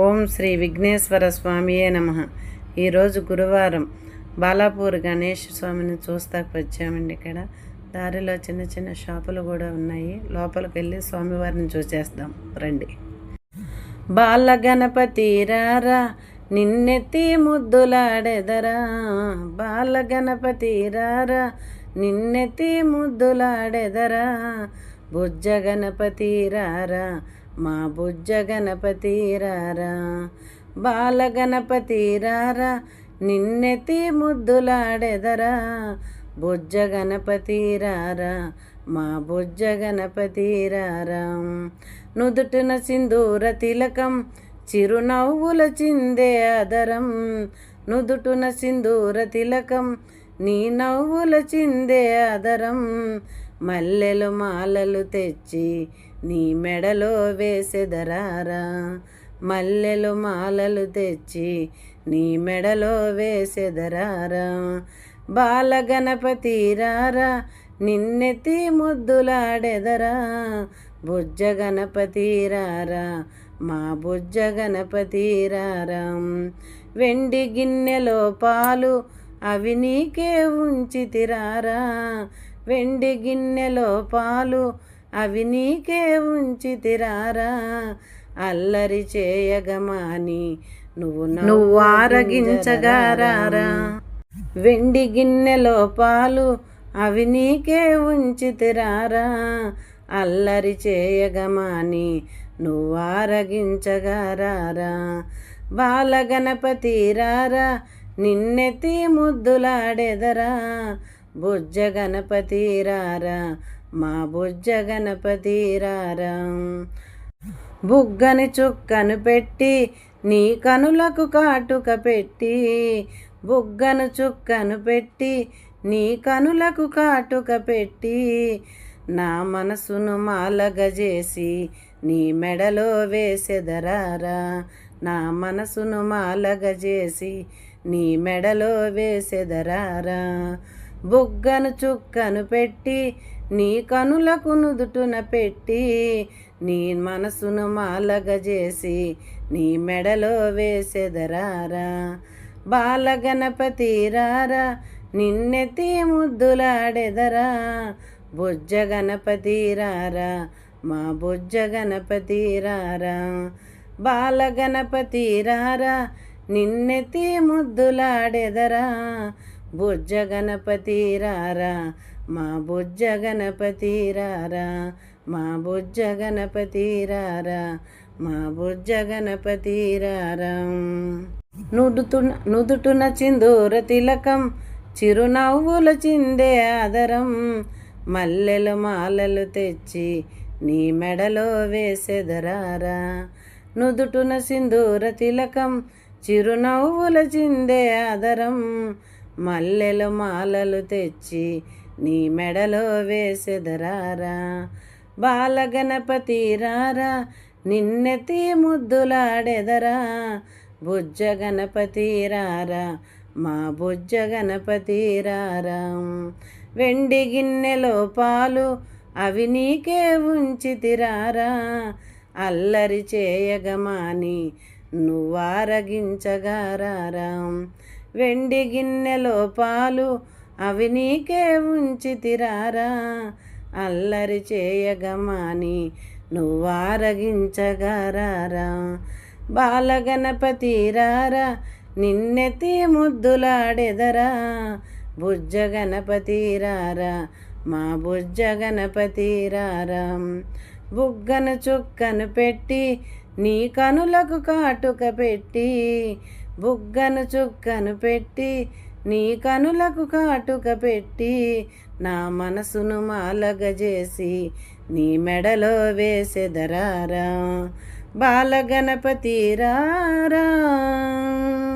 ఓం శ్రీ విఘ్నేశ్వర స్వామియే నమ. ఈరోజు గురువారం బాలాపూర్ గణేష్ స్వామిని చూస్తాకు వచ్చామండి ఇక్కడ. దారిలో చిన్న చిన్న షాపులు కూడా ఉన్నాయి. లోపలికి వెళ్ళి స్వామివారిని చూసేస్తాం రండి. బాల గణపతి రారా నిన్నెత్తి ముద్దులాడెదరా. బాల గణపతి రారా నిన్నెత్తి ముద్దులాడెదరా. బుజ్జ గణపతి రారా మా బుజ్జ గణపతి రారా బాల గణపతి రారా నిన్నెత్తి ముద్దులాడెదరా. బుజ్జ గణపతి రారా మా బుజ్జ గణపతి రారా. నుదుటిన సింధూర తిలకం చిరునవ్వుల చిందే అదరం నుదుటున సింధూర తిలకం నీ నవ్వుల చిందే అదరం మల్లెలు మాలలు తెచ్చి నీ మెడలో వేసెదరారా మల్లెలు మాలలు తెచ్చి నీ మెడలో వేసెదరారా బాలగణపతి రారా నిన్నెత్తి ముద్దులాడెదరా. బుజ్జ గణపతి రారా మా బుజ్జ గణపతి రారా. వెండి గిన్నెలో పాలు అవి నీకే ఉంచితిరారా? వెండి గిన్నెలో పాలు అవి నీకే ఉంచితిరారా? అల్లరి చేయగమాని నువ్వు నువ్వు ఆరగించగారారా? వెండి గిన్నెలో పాలు అవి నీకే ఉంచితిరారా? అల్లరి చేయగమాని నువ్వు ఆరగించగారారా? బాలగణపతి రారా? నిన్నెత్తి ముద్దులాడెదరా బుజ్జ గణపతి రారా? మా బుజ్జ గణపతి రారా? బుగ్గని చుక్కను పెట్టి నీ కనులకు కాటుక పెట్టి బుగ్గను చుక్కను పెట్టి నీ కనులకు కాటుక పెట్టి నా మనసును మాలగజేసి నీ మెడలో వేసెదరారా? నా మనసును మాలగజేసి నీ మెడలో వేసెదరారా బుగ్గను చుక్కను పెట్టి నీ కనులకు నుదుటున పెట్టి నీ మనసును మాలగజేసి నీ మెడలో వేసెదరారా బాలగణపతి రారా నిన్నెత్తి ముద్దులాడెదరా. బుజ్జ గణపతి రారా మా బుజ్జ గణపతి రారా బాలగణపతి రారా నిన్నెత్తి ముద్దులాడెదరా. బుజ్జ గణపతి రారా మా బుజ్జ గణపతి రారా మా బుజ్జ గణపతి రారా మా బుజ్జ గణపతి రారా. నుదుటున నుదుటున చిందూర తిలకం చిరునవ్వుల చిందే ఆదరం. మల్లెలు మాలలు తెచ్చి నీ మెడలో వేసెదరారా. నుదుటున సింధూర తిలకం చిరునవ్వుల చిందే ఆదరం. మల్లెలు మాలలు తెచ్చి నీ మెడలో వేసెదరారా బాలగణపతి రారా నిన్నెత్తి ముద్దులాడెదరా బుజ్జ గణపతి రారా మా బుజ్జ గణపతి రారా. వెండి గిన్నెలో పాలు అవి నీకే ఉంచితిరారా అల్లరి చేయగమాని నువ్వారగించగారారాం. వెండి గిన్నెలో పాలు అవి నీకే ఉంచితిరారా. అల్లరి చేయగమాని నువ్వారగించగారారా. బాలగణపతి రారా నిన్నెత్తి ముద్దులాడెదరా బుజ్జ గణపతి రారా మా బుజ్జ గణపతి రారా. బుగ్గను చుక్కను పెట్టి నీ కనులకు కాటుక పెట్టి బుగ్గను చుక్కను పెట్టి నీ కనులకు కాటుక పెట్టి నా మనసును మాలగజేసి నీ మెడలో వేసెదరారా బాలగణపతి రారా.